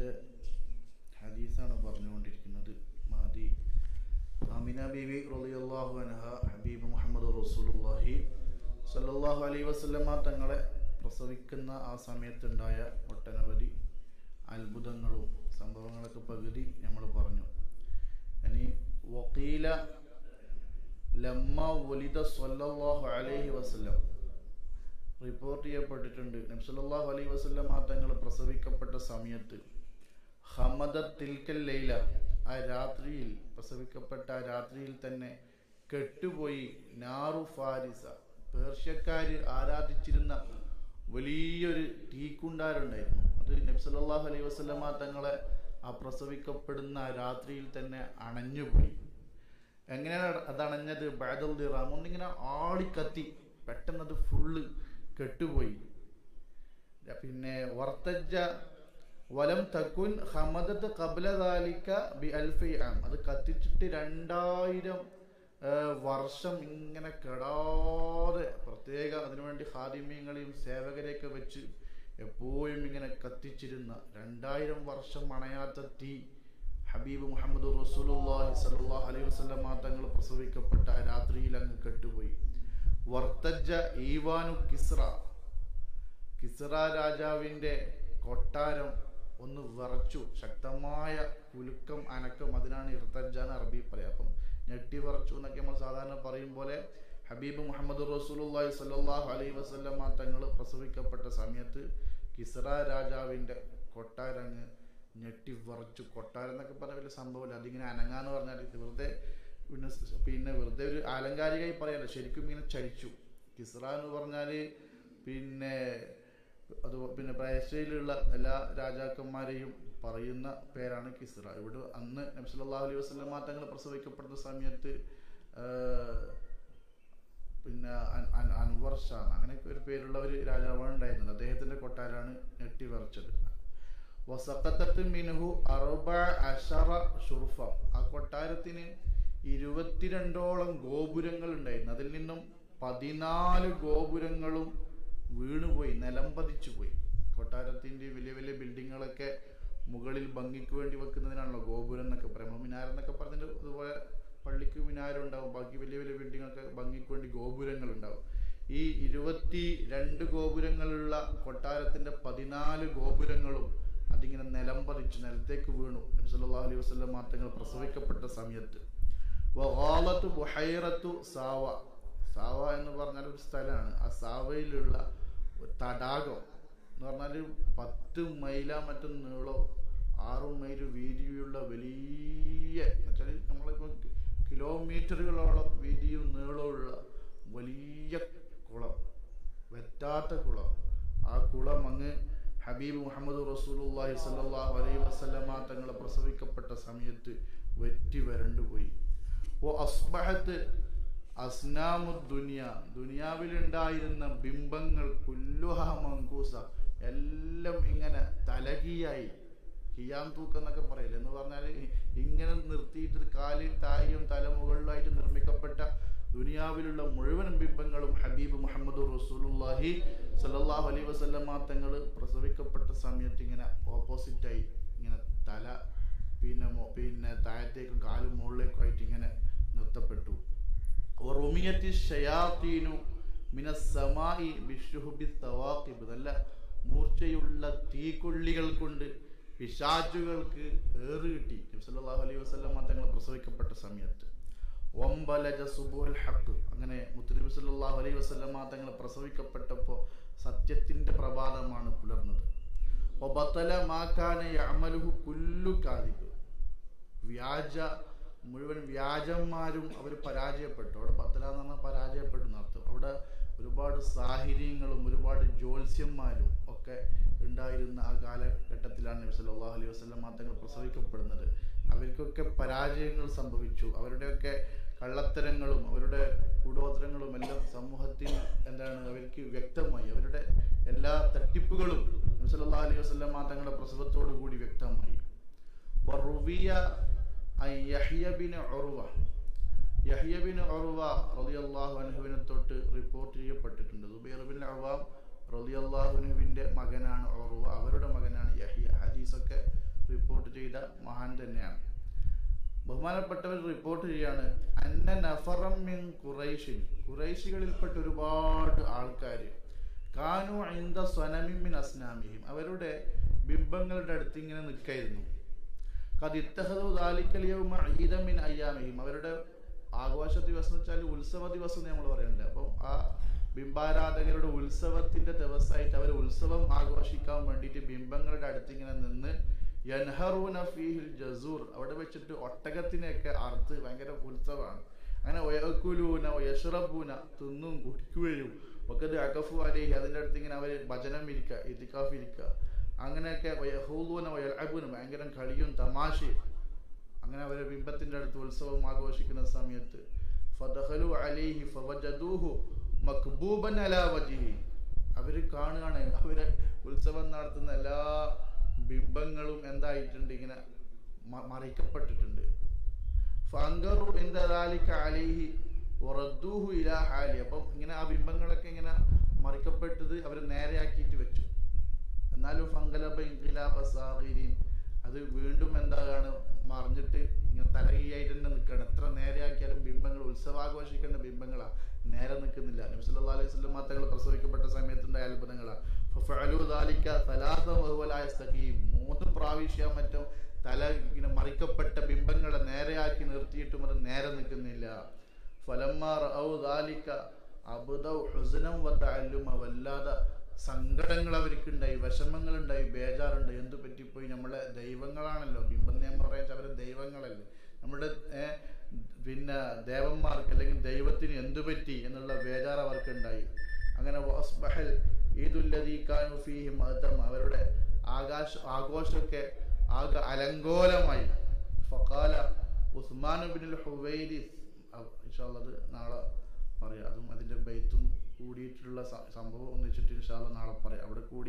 രണ്ടാമത്തെ ഹദീസാണ് പറഞ്ഞുകൊണ്ടിരിക്കുന്നത്. മാതി അമിന ബീവി റളിയല്ലാഹു അൻഹ ഹബീബ് മുഹമ്മദ് റസൂലുള്ളാഹി സല്ലല്ലാഹു അലൈഹി വസല്ലമ തങ്ങളെ പ്രസവിക്കുന്ന ആ സമയത്തുണ്ടായ ഒട്ടനവധി അത്ഭുതങ്ങളും സംഭവങ്ങളൊക്കെ പകുതി നമ്മൾ പറഞ്ഞു. ഇനി വക്കീല ലമ്മ വലിത സല്ലല്ലാഹു അലൈഹി വസല്ലം റിപ്പോർട്ട് ചെയ്യപ്പെട്ടിട്ടുണ്ട്. നബ്സല്ലാഹു അലൈഹി വസല്ലം ആ തങ്ങൾ പ്രസവിക്കപ്പെട്ട സമയത്ത് ഹമദ ലൈല. ആ രാത്രിയിൽ പ്രസവിക്കപ്പെട്ട ആ രാത്രിയിൽ തന്നെ കെട്ടുപോയി നാറു ഫാരിസ. പേർഷ്യക്കാർ ആരാധിച്ചിരുന്ന വലിയൊരു തീക്കുണ്ടാരുണ്ടായിരുന്നു. അത് നബ്സല്ലാഹു അലൈഹി വസ്ലമ തങ്ങളെ ആ പ്രസവിക്കപ്പെടുന്ന രാത്രിയിൽ തന്നെ അണഞ്ഞുപോയി. എങ്ങനെയാണ് അതണഞ്ഞത്? ബാദൽ ദിറാം. ഒന്നിങ്ങനെ ആളിക്കത്തി പെട്ടെന്നത് ഫുള്ള് കെട്ടുപോയി. പിന്നെ വർത്തജ വലം തക്കുൻ ഹമദത്ത് കബലദാലിക്ക ബി അൽഫി ആം അത് കത്തിച്ചിട്ട് രണ്ടായിരം വർഷം ഇങ്ങനെ കെടാതെ പ്രത്യേക അതിനുവേണ്ടി ഹാദിമ്യങ്ങളെയും സേവകരെയൊക്കെ വെച്ച് എപ്പോഴും ഇങ്ങനെ കത്തിച്ചിരുന്ന രണ്ടായിരം വർഷം അണയാത്ത തീ ഹബീബ് മുഹമ്മദ് റസൂലുള്ളാഹി സ്വല്ലല്ലാഹു അലൈഹി വസല്ലം തങ്ങൾ പ്രസവിക്കപ്പെട്ട രാത്രിയിൽ അങ്ങ് കെട്ടുപോയി. വർത്തജ ഈവാനു കിസ്ര. കിസ്ര രാജാവിന്റെ കൊട്ടാരം ഒന്ന് വിറച്ചു. ശക്തമായ കുലുക്കം അനക്കം അതിനാണ് ഇർത്തജാൻ അറബി പറയാം അപ്പം ഞെട്ടി വിറച്ചു എന്നൊക്കെ നമ്മൾ സാധാരണ പറയും പോലെ ഹബീബ് മുഹമ്മദ് റസൂലുള്ളാഹി സ്വല്ലല്ലാഹു അലൈഹി വസല്ലം തങ്ങൾ പ്രസവിക്കപ്പെട്ട സമയത്ത് കിസ്ര രാജാവിന്റെ കൊട്ടാരങ്ങ് ഞെട്ടി വിറച്ചു. കൊട്ടാരം എന്നൊക്കെ പറഞ്ഞ വലിയ സംഭവമില്ല. അതിങ്ങനെ അനങ്ങാന്ന് പറഞ്ഞാൽ വെറുതെ പിന്നെ പിന്നെ വെറുതെ ഒരു ആലങ്കാരികമായി പറയാല്ല. ശരിക്കും ഇങ്ങനെ ചലിച്ചു. കിസ്ര എന്ന് പറഞ്ഞാൽ പിന്നെ അത് പിന്നെ പ്രേഷ്യയിലുള്ള എല്ലാ രാജാക്കന്മാരെയും പറയുന്ന പേരാണ് കിസ്റ ഇവിടെ അന്ന് നബ്സല്ലാ അലൈഹി വസ്ലം മാറ്റങ്ങൾ പ്രസവിക്കപ്പെടുന്ന സമയത്ത് പിന്നെ അൻവർ ഷാ അങ്ങനെയൊക്കെ ഒരു പേരുള്ള ഒരു രാജാവാണ് ഉണ്ടായിരുന്നത്. അദ്ദേഹത്തിന്റെ കൊട്ടാരാണ് ഞെട്ടി വിറച്ചത് വസക്കത്തത്ത് മിനുഹു അറുബ അഷറ ഷുർഫ. ആ കൊട്ടാരത്തിന് ഇരുപത്തിരണ്ടോളം ഗോപുരങ്ങൾ ഉണ്ടായിരുന്നു. അതിൽ നിന്നും പതിനാല് ഗോപുരങ്ങളും വീണുപോയി നിലം പതിച്ചു പോയി കൊട്ടാരത്തിന്റെ വലിയ വലിയ ബിൽഡിങ്ങുകളൊക്കെ മുകളിൽ ഭംഗിക്ക് വേണ്ടി വെക്കുന്നതിനാണല്ലോ ഗോപുരം എന്നൊക്കെ പറയുമ്പോൾ മിനാരം എന്നൊക്കെ പറഞ്ഞിട്ട് അതുപോലെ പള്ളിക്ക് മിനാരം ഉണ്ടാവും ബാക്കി വലിയ വലിയ ബിൽഡിങ്ങൊക്കെ ഭംഗിക്ക് വേണ്ടി ഗോപുരങ്ങൾ ഉണ്ടാവും ഈ ഇരുപത്തി രണ്ട് ഗോപുരങ്ങളുള്ള കൊട്ടാരത്തിന്റെ പതിനാല് ഗോപുരങ്ങളും അതിങ്ങനെ നിലം പതിച്ച് നിലത്തേക്ക് വീണു. നബ്സല്ലാ അലൈഹി വസ്ലം മാറ്റങ്ങൾ പ്രസവിക്കപ്പെട്ട സമയത്ത്. ബുഹൈറത്തു സാവ. സാവ എന്ന് പറഞ്ഞാൽ ഒരു സ്ഥലമാണ്. ആ സാവയിലുള്ള തടാകം എന്ന് പറഞ്ഞാൽ പത്ത് മൈല മറ്റും നീളം ആറ് മൈൽ വീതിയുള്ള വലിയ എന്നുവെച്ചാൽ നമ്മളിപ്പോൾ കിലോമീറ്ററുകളോളം വീതിയും നീളമുള്ള വലിയ കുളം വെറ്റാത്ത കുളം. ആ കുളം അങ്ങ് ഹബീബ് മുഹമ്മദ് റസൂലുള്ളാഹി സ്വല്ലല്ലാഹു അലൈഹി വസല്ലമ തങ്ങളെ പ്രസവിക്കപ്പെട്ട സമയത്ത് വെറ്റി വരണ്ടുപോയി. ഓ അസ്ബഹത്ത് അസ്നാമു ദുനിയ. ദുനിയാവിലുണ്ടായിരുന്ന ബിംബങ്ങൾ കുല്ലുഹ മങ്കൂസ. എല്ലാം ഇങ്ങനെ തലകിയായി. ഹിയാം തൂക്ക് എന്നൊക്കെ പറയില്ല? എന്ന് പറഞ്ഞാൽ ഇങ്ങനെ നിർത്തിയിട്ട് കാലിൽ തായും തലമുകളിലായിട്ട് നിർമ്മിക്കപ്പെട്ട ദുനിയാവിലുള്ള മുഴുവൻ ബിംബങ്ങളും ഹബീബ് മുഹമ്മദ് റസൂലുല്ലാഹി സല്ലാഹു അലൈ വസല്ലമ തങ്ങൾ പ്രസവിക്കപ്പെട്ട സമയത്ത് ഇങ്ങനെ ഓപ്പോസിറ്റായി. ഇങ്ങനെ തല പിന്നെ പിന്നെ താഴത്തേക്കും കാലും മുകളിലേക്കും ആയിട്ട് ഇങ്ങനെ നിർത്തപ്പെട്ടു. നല്ല മൂർച്ചയുള്ള തീക്കൊള്ളികൾ കൊണ്ട് പിശാചുകൾക്ക് ഏറ് കിട്ടി. നബ്സല്ലാഹു അലൈഹി വസ്ലമ തങ്ങൾ പ്രസവിക്കപ്പെട്ട സമയത്ത്. ഒമ്പലജ സുബുൽ ഹക്ക് അങ്ങനെ മുത്തുനബി സല്ലാഹു അലൈഹി വസ്ലമ തങ്ങൾ പ്രസവിക്കപ്പെട്ടപ്പോൾ സത്യത്തിന്റെ പ്രഭാതമാണ് പുലർന്നത്. ഒബത്തല മാക്കാനെ അമലുഹു കുല്ലു കാതിബ് വ്യാജ മുഴുവൻ വ്യാജന്മാരും അവർ പരാജയപ്പെട്ടു. അവിടെ പത്തല എന്ന് പറഞ്ഞാൽ പരാജയപ്പെട്ടു നടത്തും അവിടെ ഒരുപാട് സാഹചര്യങ്ങളും ഒരുപാട് ജ്യോത്സ്യന്മാരും ഒക്കെ ഉണ്ടായിരുന്ന ആ കാലഘട്ടത്തിലാണ് നബി സല്ലല്ലാഹു അലൈഹി വസല്ലം തങ്ങൾ പ്രസവിക്കപ്പെടുന്നത്. അവർക്കൊക്കെ പരാജയങ്ങൾ സംഭവിച്ചു. അവരുടെയൊക്കെ കള്ളത്തരങ്ങളും അവരുടെ കൂടോത്തരങ്ങളും എല്ലാം സമൂഹത്തിൽ എന്താണ് അവർക്ക് വ്യക്തമായി. അവരുടെ എല്ലാ തട്ടിപ്പുകളും നബി സല്ലല്ലാഹു അലൈഹി വസല്ലം തങ്ങളുടെ പ്രസവത്തോടു കൂടി വ്യക്തമായി യഹ്യബിന് ഒറുവ യഹ്യബിന് ഒറുവ റളിയല്ലാഹു അൻഹുവിനെ തൊട്ട് റിപ്പോർട്ട് ചെയ്യപ്പെട്ടിട്ടുണ്ട്. സുബൈർ ബിൻ അവാം റളിയല്ലാഹുനുവിന്റെ മകനാണ് ഒറുവ അവരുടെ മകനാണ് യഹ്യ. ഹദീസൊക്കെ റിപ്പോർട്ട് ചെയ്ത മഹാൻ തന്നെയാണ്. ബഹുമാനപ്പെട്ടവർ റിപ്പോർട്ട് ചെയ്യാണ് അന്ന നഫറം മിൻ ഖുറൈഷിൻ ഖുറൈശികളിൽപ്പെട്ട ഒരുപാട് ആൾക്കാർ കാനു ഇന്ദ സ്വനമിൻ അസ്നാമിഹിം. അവരുടെ ബിംബങ്ങളുടെ അടുത്ത് ഇങ്ങനെ നിൽക്കായിരുന്നു. കത് ഇത്തഹദു ദാലിക്കൽ യൗമ ഈദ മിൻ അയ്യാമിഹിം അവരുടെ ആഘോഷ ദിവസം എന്ന് വെച്ചാൽ ഉത്സവ ദിവസം നമ്മൾ പറയുന്നുണ്ട്. അപ്പം ആ ബിംബാരാധകരുടെ ഉത്സവത്തിന്റെ ദിവസമായിട്ട് അവർ ഉത്സവം ആഘോഷിക്കാൻ വേണ്ടിയിട്ട് ബിംബങ്ങളുടെ അടുത്ത് ഇങ്ങനെ നിന്ന് യൻഹറൂന ഫീഹിൽ ജസൂർ അവിടെ വെച്ചിട്ട് ഒട്ടകത്തിനെയൊക്കെ അറുത്ത് ഭയങ്കര ഉത്സവമാണ്. അങ്ങനെ ഒയക്കുലൂന യഷ്റബൂന തിന്നും കുടിക്കുകയും ഒക്കെ അകഫു അലേഹി അതിന്റെ അടുത്ത് ഇങ്ങനെ അവർ ഭജനം ഇരിക്കുക ഇതിക്കാഫ് ഇരിക്കുക. അങ്ങനെയൊക്കെ വയഹൂലൂന വയൽഅബൂന ഭയങ്കര കളിയും തമാശയും. അങ്ങനെ അവരെ ബിംബത്തിന്റെ അടുത്ത് ഉത്സവം ആഘോഷിക്കുന്ന സമയത്ത് അവർ ഫവജദൂഹു വജിഹി. അവർ കാണുകയാണ് അവരെ ഉത്സവം നടത്തുന്ന എല്ലാ ബിംബങ്ങളും എന്തായിട്ടുണ്ട് ഇങ്ങനെ മറിക്കപ്പെട്ടിട്ടുണ്ട്. ഫങ്കറു ഇലാ അപ്പം ഇങ്ങനെ ആ ബിംബങ്ങളൊക്കെ ഇങ്ങനെ മറിക്കപ്പെട്ടത് അവർ നേരെയാക്കിയിട്ട് വെച്ചു. എന്നാലും ഫങ്കലബ സാഗിരീൻ. അത് വീണ്ടും എന്താണ് മറിഞ്ഞിട്ട് ഇങ്ങനെ തലകീയായിട്ട് തന്നെ നിൽക്കുകയാണ് എത്ര നേരെയാക്കിയാലും ബിംബങ്ങൾ ഉത്സവാഘോഷിക്കേണ്ട ബിംബങ്ങളാ. നേരെ നിൽക്കുന്നില്ല നബി സല്ലല്ലാഹു അലൈഹി വസല്ലം തങ്ങൾ പ്രസവിക്കപ്പെട്ട സമയത്തുണ്ടായ അത്ഭുതങ്ങളാ. ഫഫഅലു ദാലിക സലാസ വഹുവ ലാ യസ്തഖീം. മൂന്ന് പ്രാവശ്യം മറ്റും തല ഇങ്ങനെ മറിക്കപ്പെട്ട ബിംബങ്ങളെ നേരെയാക്കി നിർത്തിയിട്ടും അത് നേരെ നിൽക്കുന്നില്ല ഫലമ്മ ഔ ദാലിക്ക അബ്ദൗ ഹുസനം വല്ലാതെ സങ്കടങ്ങൾ അവർക്കുണ്ടായി വിഷമങ്ങളുണ്ടായി ബേജാറുണ്ടായി. എന്തു പറ്റിപ്പോയി? നമ്മളെ ദൈവങ്ങളാണല്ലോ. ബിംബം എന്ന് പറയാൻ അവരെ ദൈവങ്ങളല്ലേ. നമ്മുടെ പിന്നെ ദേവന്മാർക്ക് അല്ലെങ്കിൽ ദൈവത്തിന് എന്തു പറ്റി എന്നുള്ള ബേജാർ അവർക്കുണ്ടായി അങ്ങനെ വസ്ബഹൽ ഈദുല്ലദീ കാനു ഫീഹി മഅ്തം അവരുടെ ആകാശ ആഘോഷമൊക്കെ ആകെ അലങ്കോലമായി. ഫഖാല ഉസ്മാൻ ബിൻ ഹുവൈരിസ് ഇൻഷാല്ലത് നാളെ പറയാം. അതും അതിന്റെ ബൈത്തും കൂടിയിട്ടുള്ള സംഭവം ഒന്നിച്ചിട്ട് ഇൻഷാല്ല നാളെ പറയാം. അവിടെ കൂടിയ